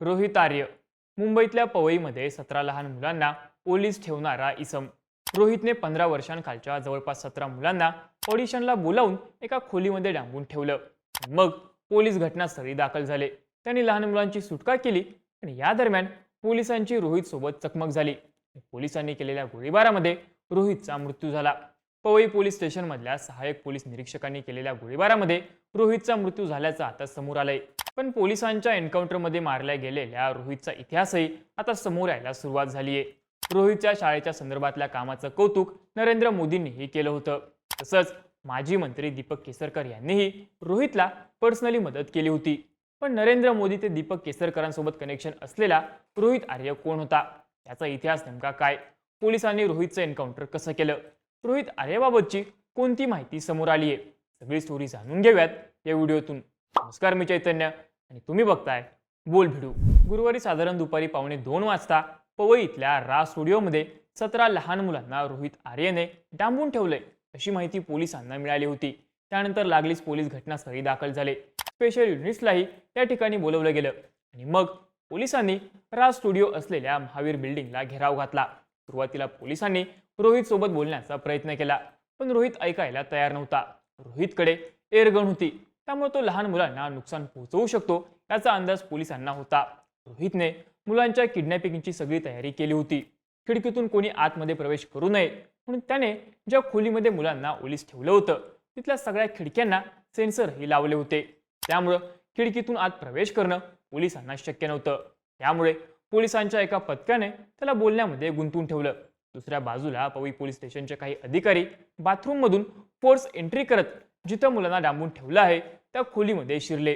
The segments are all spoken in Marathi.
रोहित आर्य मुंबईतल्या पवईमध्ये सतरा लहान मुलांना पोलीस ठेवणारा इसम. रोहितने पंधरा वर्षांखालच्या जवळपास सतरा मुलांना ऑडिशनला बोलावून एका खोलीमध्ये डांबून ठेवलं. मग पोलीस घटनास्थळी दाखल झाले. त्यांनी लहान मुलांची सुटका केली आणि या दरम्यान पोलिसांची रोहित सोबत चकमक झाली. पोलिसांनी केलेल्या गोळीबारामध्ये रोहितचा मृत्यू झाला. पवई पोलीस स्टेशनमधल्या सहाय्यक पोलीस निरीक्षकांनी केलेल्या गोळीबारामध्ये रोहितचा मृत्यू झाल्याचं आता समोर आलंय. पण पोलिसांच्या एन्काउंटरमध्ये मारल्या गेलेल्या रोहितचा इतिहासही आता समोर यायला सुरुवात झालीय. रोहितच्या शाळेच्या संदर्भातल्या कामाचं कौतुक नरेंद्र मोदींनीही केलं होतं. तसंच माजी मंत्री दीपक केसरकर यांनीही रोहितला पर्सनली मदत केली होती. पण नरेंद्र मोदी ते दीपक केसरकरांसोबत कनेक्शन असलेला रोहित आर्य कोण होता? याचा इतिहास नेमका काय? पोलिसांनी रोहितचं एन्काउंटर कसं केलं? रोहित आर्याबाबतची कोणती माहिती समोर आली आहे सगळी स्टोरी जाणून घेऊयात या व्हिडिओतून. नमस्कार मी चैतन्य आणि तुम्ही बघताय बोल भिडू. गुरुवारी साधारण दुपारी पावणे दोन वाजता पवई इथल्या रा स्टुडिओमध्ये सतरा लहान मुलांना रोहित आर्यने डांबून ठेवलंय अशी माहिती पोलिसांना मिळाली होती. त्यानंतर लागलीच पोलीस घटनास्थळी दाखल झाले. स्पेशल युनिट्सलाही त्या ठिकाणी बोलवलं गेलं आणि मग पोलिसांनी रा स्टुडिओ असलेल्या महावीर बिल्डिंगला घेराव घातला. सुरुवातीला पोलिसांनी रोहित सोबत बोलण्याचा प्रयत्न केला पण रोहित ऐकायला तयार नव्हता. रोहितकडे एअरगन होती. त्यामुळे तो लहान मुलांना नुकसान पोहोचवू शकतो याचा अंदाज पोलिसांना होता. रोहितने मुलांच्या किडनॅपिंगची सगळी तयारी केली होती. खिडकीतून कोणी आतमध्ये प्रवेश करू नये म्हणून त्याने ज्या खोलीमध्ये मुलांना ओलीस ठेवलं होतं तिथल्या सगळ्या खिडक्यांना सेन्सरही लावले होते. त्यामुळं खिडकीतून आत प्रवेश करणं पोलिसांना शक्य नव्हतं. त्यामुळे पोलिसांच्या एका पथकाने त्याला बोलण्यामध्ये गुंतवून ठेवलं. दुसऱ्या बाजूला पवई पोलीस स्टेशनचे काही अधिकारी बाथरूममधून फोर्स एंट्री करत जिथं मुलांना डांबून ठेवलं आहे त्या खोलीमध्ये शिरले.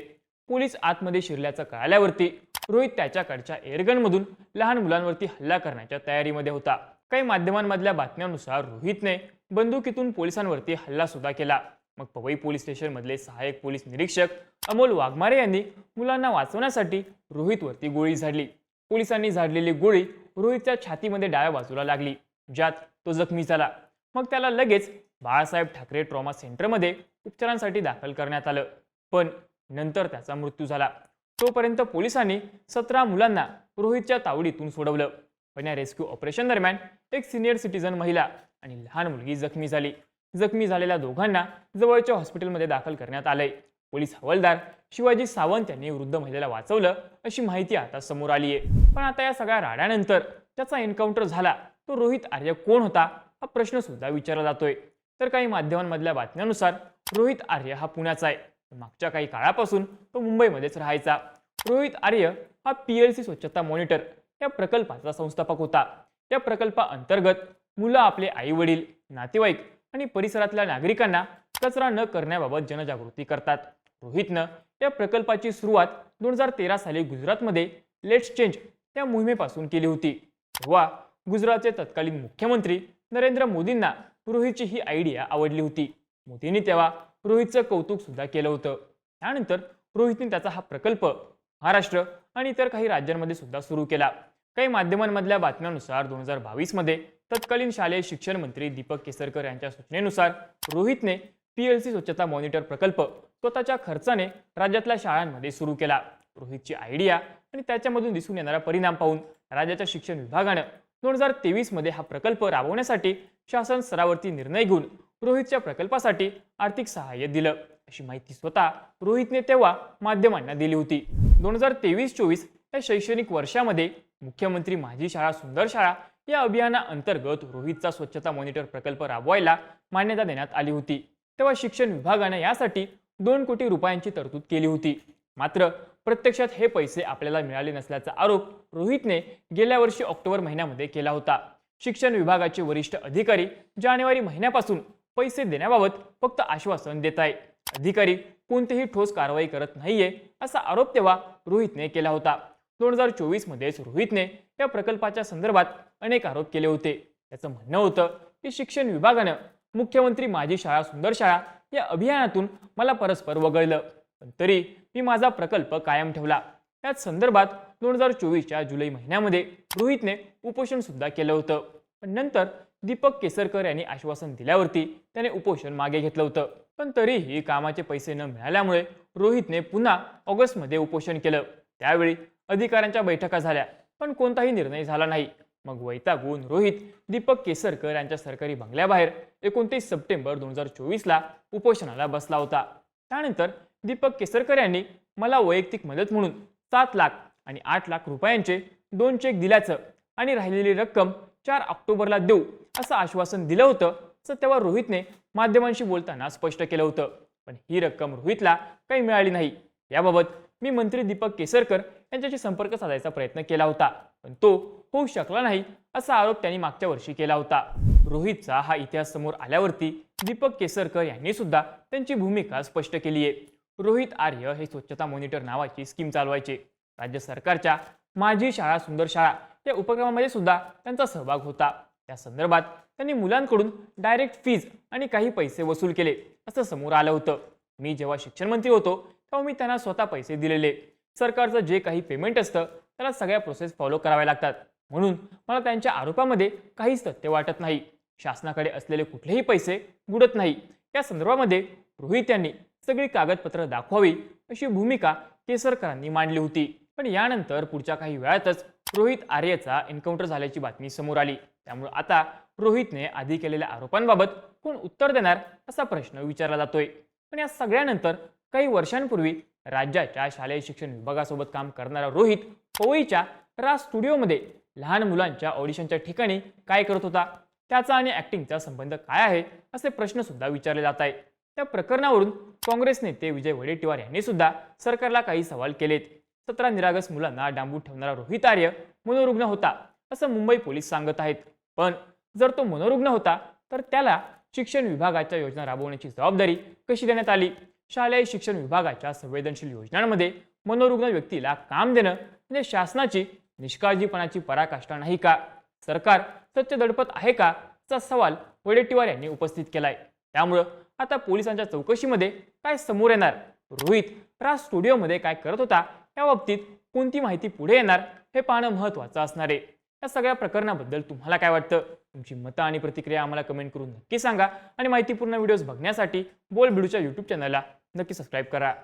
पोलीस आतमध्ये शिरल्याचं कळाल्यावरती रोहित त्याच्याकडच्या एअरगनमधून लहान मुलांवरती हल्ला करण्याच्या तयारीमध्ये होता. काही माध्यमांमधल्या बातम्यांनुसार रोहितने बंदुकीतून पोलिसांवरती हल्ला सुद्धा केला. मग पवई पोलीस स्टेशनमधले सहाय्यक पोलीस निरीक्षक अमोल वाघमारे यांनी मुलांना वाचवण्यासाठी रोहितवरती गोळी झाडली. पोलिसांनी झाडलेली गोळी रोहितच्या छातीमध्ये डाव्या बाजूला लागली. ज्यात तो जखमी झाला. मग त्याला लगेच बाळासाहेब ठाकरे ट्रॉमा सेंटरमध्ये उपचारांसाठी दाखल करण्यात आलं. पण नंतर त्याचा मृत्यू झाला. तोपर्यंत पोलिसांनी सतरा मुलांना रोहितच्या तावडीतून सोडवलं. पण या रेस्क्यू ऑपरेशन दरम्यान एक सिनियर सिटीजन महिला आणि लहान मुलगी जखमी झाली. जखमी झालेल्या दोघांना जवळच्या हॉस्पिटलमध्ये दाखल करण्यात आलंय. पोलीस हवालदार शिवाजी सावंत यांनी वृद्ध महिलेला वाचवलं अशी माहिती आता समोर आली आहे पण आता या सगळ्या राड्यानंतर ज्याचा एन्काउंटर झाला. तो रोहित आर्य कोण होता हा प्रश्न सुद्धा विचारला जातोय. तर काही माध्यमांमधल्या बातम्यानुसार रोहित आर्य हा पुण्याचा आहे. मागच्या काही काळापासून तो मुंबईमध्येच राहायचा. रोहित आर्य हा पी एल सी स्वच्छता मॉनिटर या प्रकल्पाचा संस्थापक होता. या प्रकल्पाअंतर्गत मुलं आपले आई वडील नातेवाईक आणि परिसरातल्या नागरिकांना कचरा न करण्याबाबत जनजागृती करतात. रोहितनं या प्रकल्पाची सुरुवात दोन हजार तेरा साली गुजरातमध्ये लेट्स चेंज या मोहिमेपासून केली होती. तेव्हा गुजरातचे तत्कालीन मुख्यमंत्री नरेंद्र मोदींना रोहितची ही आयडिया आवडली होती. मोदींनी तेव्हा रोहितचं कौतुक सुद्धा केलं होतं. त्यानंतर रोहितने त्याचा हा प्रकल्प महाराष्ट्र आणि इतर काही राज्यांमध्ये सुद्धा सुरू केला. काही माध्यमांमधल्या बातम्यानुसार दोन हजार बावीसमध्ये तत्कालीन शालेय शिक्षण मंत्री दीपक केसरकर यांच्या सूचनेनुसार रोहितने पीएलसी स्वच्छता मॉनिटर प्रकल्प स्वतःच्या खर्चाने राज्यातल्या शाळांमध्ये सुरू केला. रोहितची आयडिया आणि त्याच्यामधून दिसून येणारा परिणाम पाहून राज्याच्या शिक्षण विभागानं दोन हजार तेवीसमध्ये हा प्रकल्प राबवण्यासाठी शासन स्तरावरती निर्णय घेऊन रोहितच्या प्रकल्पासाठी आर्थिक सहाय्य दिलं. अशी माहिती स्वतः रोहितने तेव्हा माध्यमांना दिली होती. दोन हजार तेवीस चोवीस या शैक्षणिक वर्षामध्ये मुख्यमंत्री माझी शाळा सुंदर शाळा या अभियानाअंतर्गत रोहितचा स्वच्छता मॉनिटर प्रकल्प राबवायला मान्यता देण्यात आली होती. तेव्हा शिक्षण विभागानं यासाठी दोन कोटी रुपयांची तरतूद केली होती. मात्र प्रत्यक्षात हे पैसे आपल्याला मिळाले नसल्याचा आरोप रोहितने गेल्या वर्षी ऑक्टोबर महिन्यामध्ये केला होता. शिक्षण विभागाचे वरिष्ठ अधिकारी जानेवारी महिन्यापासून पैसे देण्याबाबत फक्त आश्वासन देत आहे अधिकारी कोणतीही ठोस कारवाई करत नाहीये असा आरोप तेव्हा रोहितने केला होता. दोन हजार चोवीस मध्येच रोहितने या प्रकल्पाच्या संदर्भात अनेक आरोप केले होते. त्याचं म्हणणं होतं की शिक्षण विभागानं मुख्यमंत्री माझी शाळा सुंदर शाळा या अभियानातून मला परस्पर वगळलं. पण तरी मी माझा प्रकल्प कायम ठेवला. त्याच संदर्भात दोन हजार चोवीसच्या जुलै महिन्यामध्ये रोहितने उपोषण सुद्धा केलं होतं. पण नंतर दीपक केसरकर यांनी आश्वासन दिल्यावरती त्याने उपोषण मागे घेतलं होतं. पण तरीही कामाचे पैसे न मिळाल्यामुळे रोहितने पुन्हा ऑगस्टमध्ये उपोषण केलं. त्यावेळी अधिकाऱ्यांच्या बैठका झाल्या पण कोणताही निर्णय झाला नाही. मग वैतागून रोहित दीपक केसरकर यांच्या सरकारी बंगल्याबाहेर एकोणतीस सप्टेंबर दोन हजार चोवीसला उपोषणाला बसला होता. त्यानंतर दीपक केसरकर यांनी मला वैयक्तिक मदत म्हणून सात लाख आणि आठ लाख रुपयांचे दोन चेक दिल्याचं आणि राहिलेली रक्कम चार ऑक्टोबरला देऊ असं आश्वासन दिलं होतं. असं तेव्हा रोहितने माध्यमांशी बोलताना स्पष्ट केलं होतं. पण ही रक्कम रोहितला काही मिळाली नाही. याबाबत मी मंत्री दीपक केसरकर यांच्याशी संपर्क साधायचा प्रयत्न केला होता. पण तो होऊ शकला नाही असा आरोप त्यांनी मागच्या वर्षी केला होता. रोहितचा हा इतिहास समोर आल्यावरती दीपक केसरकर यांनी सुद्धा त्यांची भूमिका स्पष्ट केली आहे. रोहित आर्य हे स्वच्छता मॉनिटर नावाची स्कीम चालवायचे. राज्य सरकारच्या माझी शाळा सुंदर शाळा या उपक्रमामध्ये सुद्धा त्यांचा सहभाग होता. त्या संदर्भात त्यांनी मुलांकडून डायरेक्ट फीज आणि काही पैसे वसूल केले असं समोर आलं होतं. मी जेव्हा शिक्षण मंत्री होतो तेव्हा मी त्यांना स्वतः पैसे दिलेले. सरकारचं जे काही पेमेंट असतं त्याला सगळ्या प्रोसेस फॉलो कराव्या लागतात. म्हणून मला त्यांच्या आरोपामध्ये काहीच तथ्य वाटत नाही. शासनाकडे असलेले कुठलेही पैसे बुडत नाही. या संदर्भामध्ये रोहित यांनी सगळी कागदपत्र दाखवावी अशी भूमिका केसरकरांनी मांडली होती. पण यानंतर पुढच्या काही वेळातच रोहित आर्यचा एन्काउंटर झाल्याची बातमी समोर आली. त्यामुळे आता रोहितने आधी केलेल्या आरोपांबाबत कोण उत्तर देणार असा प्रश्न विचारला जातोय. पण या सगळ्यानंतर काही वर्षांपूर्वी राज्याच्या शालेय शिक्षण विभागासोबत काम करणारा रोहित पवईच्या रा स्टुडिओमध्ये लहान मुलांच्या ऑडिशनच्या ठिकाणी काय करत होता? त्याचा आणि ऍक्टिंगचा संबंध काय आहे? असे प्रश्न सुद्धा विचारले जात आहेत. त्या प्रकरणावरून काँग्रेस नेते विजय वडेट्टीवार यांनी सुद्धा सरकारला काही सवाल केलेत. सतरा निरागस मुलांना डांबून ठेवणारा रोहित आर्य मनोरुग्ण होता असं मुंबई पोलीस सांगत आहेत. पण जर तो मनोरुग्ण होता तर त्याला शिक्षण विभागाच्या योजना राबवण्याची जबाबदारी कशी देण्यात आली? शालेय शिक्षण विभागाच्या संवेदनशील योजनांमध्ये मनोरुग्ण व्यक्तीला काम देणं म्हणजे शासनाची निष्काळजीपणाची पराकाष्ठा नाही का? सरकार सत्य दडपत आहे का? असा सवाल वडेट्टीवार यांनी उपस्थित केलाय. त्यामुळं आता पोलिसांच्या चौकशीमध्ये काय समोर येणार? रोहित राज स्टुडिओमध्ये काय करत होता? या बाबतीत कोणती माहिती पुढे येणार हे पाहणं महत्त्वाचं असणार आहे. या सगळ्या प्रकरणाबद्दल तुम्हाला काय वाटतं? तुमची मतं आणि प्रतिक्रिया आम्हाला कमेंट करून नक्की सांगा. आणि माहितीपूर्ण व्हिडिओज बघण्यासाठी बोल बिडूच्या यूट्यूब चॅनलला नक्की सबस्क्राईब करा.